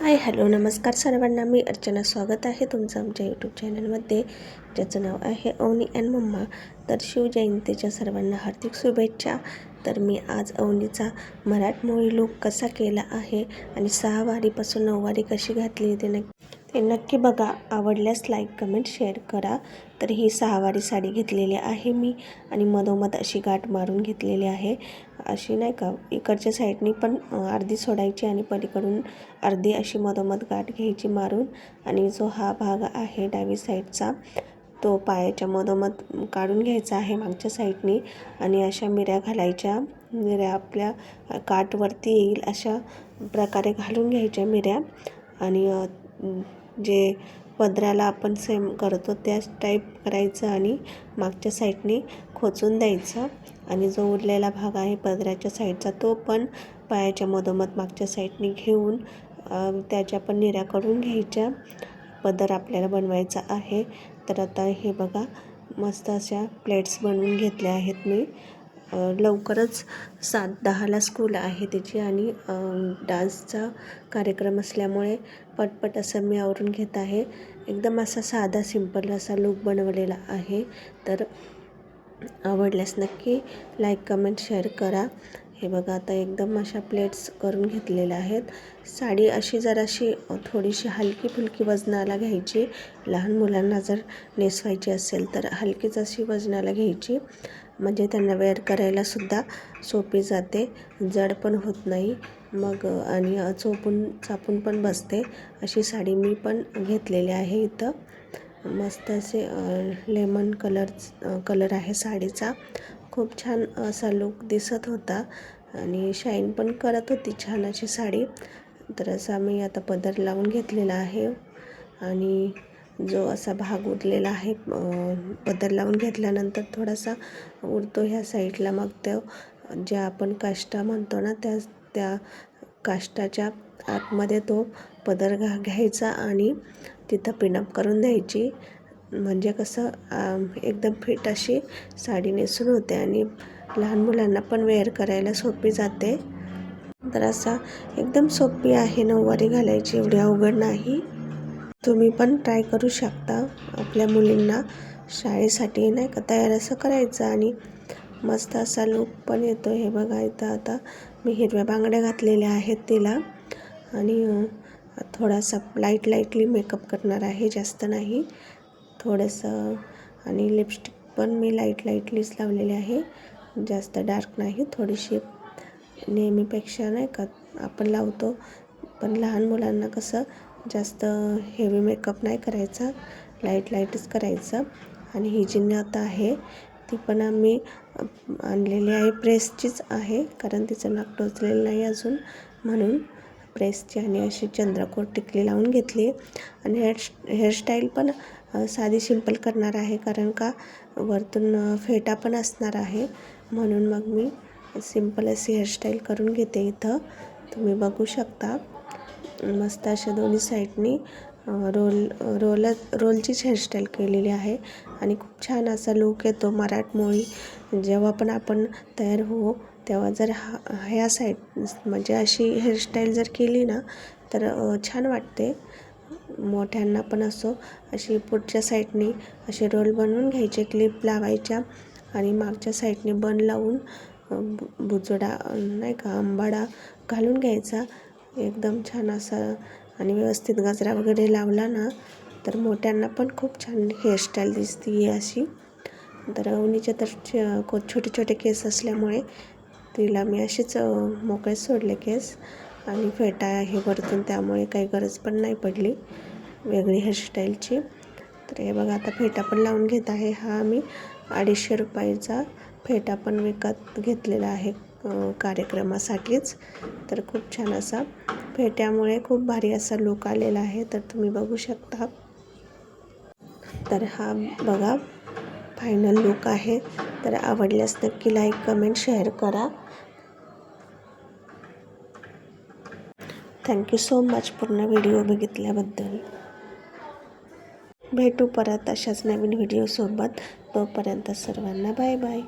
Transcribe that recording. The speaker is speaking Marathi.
हाय हॅलो नमस्कार सर्वांना. मी अर्चना स्वागत आहे तुमचं आमच्या यूट्यूब चॅनलमध्ये ज्याचं नाव आहे अवनी अँड मम्मा. तर शिवजयंतीच्या सर्वांना हार्दिक शुभेच्छा. तर मी आज अवनीचा मराठमोळी लूक कसा केला आहे आणि सहा वारीपासून नऊ वारी कशी घातली ते नक्की ते नक्की बघा. आवडल्यास लाईक कमेंट शेअर करा. तर ही सहावारी साडी घेतलेली आहे मी आणि मधोमध अशी गाठ मारून घेतलेली आहे. अशी नाही का इकडच्या साईडनी पण अर्धी सोडायची आणि पलीकडून अर्धी अशी मधोमध गाठ घ्यायची मारून आणि जो हा भाग आहे डावी साईडचा तो पायाच्या मधोमध काढून घ्यायचा आहे मागच्या साईडनी आणि अशा मिऱ्या घालायच्या. मिऱ्या आपल्या काठवरती येईल अशा प्रकारे घालून घ्यायच्या मिऱ्या आणि जे पदराला आपण सेम करतो त्याच टाईप करायचं आणि मागच्या साईडने खोचून द्यायचं. आणि जो उरलेला भाग आहे पदराच्या साईडचा तो पण पायाच्या मधोमध मागच्या साईडने घेऊन त्याच्या पण निऱ्या करून घ्यायच्या. पदर आपल्याला बनवायचा आहे. तर आता हे बघा मस्त अशा प्लेट्स बनवून घेतल्या आहेत मी. लवकरच सात दहाला स्कूल आहे त्याची आणि डान्सचा कार्यक्रम असल्यामुळे पटपट असं मी आवरून घेत आहे. एकदम असा साधा सिंपल असा लूक बनवलेला आहे. तर आवडल्यास नक्की लाईक कमेंट शेअर करा. हे बघा आता एकदम अशा प्लेट्स करून घेतलेल्या आहेत. साडी अशी जराशी थोडीशी हलकी फुलकी वजनाला घ्यायची. लहान मुलांना जर नेसवायची असेल तर हलकीच अशी वजनाला घ्यायची. म्हणजे त्यांना वेअर करायलासुद्धा सोपी जाते. जड पण होत नाही. मग आणि चोपून चापून पण बसते. अशी साडी मी पण घेतलेली आहे इथं. मस्त असे लेमन कलर कलर आहे साडीचा. खूप छान असा लुक दिसत होता. आणि शाईन पण करत होती छान अशी साडी. तर असा मी आता पदर लावून घेतलेला आहे. आणि जो असा भाग उरलेला आहे पदर लावून घेतल्यानंतर थोडासा उरतो ह्या साईडला. मग तो ज्या आपण काष्टा म्हणतो ना त्या त्या काष्टाच्या आतमध्ये तो पदर घा घ्यायचा आणि तिथं पिनअप करून द्यायची. म्हणजे कसं एकदम फिट अशी साडी नेसून होते आणि लहान मुलांना पण वेअर करायला सोपी जाते. तर असा एकदम सोपी आहे नऊवारी घालायची एवढी अवघड नाही. तुम्ही पण ट्राय करू शकता. आपल्या मुलींना शाळेसाठी नाही का तयार असं करायचं आणि मस्त असा लूक पण येतो हे बघा इथं आता मी हिरव्या बांगड्या घातलेल्या आहेत तिला. आणि थोडासा लाइट लाईटली मेकअप करणार आहे जास्त नाही. थोडंसं आणि लिपस्टिक पण मी लाइट लाईटलीच लावलेली आहे. जास्त डार्क नाही थोडीशी नेहमीपेक्षा नाही का आपण लावतो. पण लहान मुलांना कसं जास्त हेवी मेकअप नाही करायचा. लाइट लाईटच करायचं. आणि ही जी नथ आहे ती पण आम्ही आणलेली आहे. प्रेसचीच आहे कारण तिचं नाक टोचलेलं नाही अजून. म्हणून प्रेसची आणि अशी चंद्रकोर टिकली लावून घेतली. आणि हेअर हेअरस्टाईल पण साधी सिंपल करणार आहे कारण का? वरतून फेटा पण असणार आहे. म्हणून मग मी सिंपल अशी हेअरस्टाईल करून घेते इथं. तुम्ही बघू शकता. मस्त अशा दोन्ही साईडनी रोल रोल रोलचीच हेअरस्टाईल केलेली आहे. आणि खूप छान असा लूक येतो मराठमोळी. जेव्हा पण आपण तयार होऊ तेव्हा जर हा ह्या साईड म्हणजे अशी हेअरस्टाईल जर केली ना तर छान वाटते. मोठ्यांना पण असो अशी पुढच्या साईडनी असे रोल बनवून घ्यायचे क्लिप लावायच्या. आणि मागच्या साईडने बन लावून बुजडा नाही का आंबाडा घालून घ्यायचा. एकदम छान असा आणि व्यवस्थित गजरा वगैरे लावला ना तर मोठ्यांना पण खूप छान हेअरस्टाईल दिसते अशी. तर अवनीच्या तर को छोटे छोटे केस असल्यामुळे तिला मी असेच मोकळे सोडले केस आणि फेटा हे वरतून त्यामुळे काही गरज पण नाही पडली वेगळी हेअरस्टाईलची तर हे बघा आता फेटा पण लावून घेत आहे हा मी अडीचशे रुपयाचा फेटा पण विकत घेतलेला आहे. कार्यक्रमासाठीच. तर खूप छान असा फेट्यामुळे खूप भारी असा लुक आलेला आहे. तर तुम्ही बघू शकता. तर हा बघा फायनल लुक आहे. तर आवडल्यास नक्की लाईक कमेंट शेअर करा. थँक्यू सो मच पूर्ण व्हिडिओ बघितल्याबद्दल. भेटू परत अशाच नवीन व्हिडिओसोबत तोपर्यंत सर्वांना बाय बाय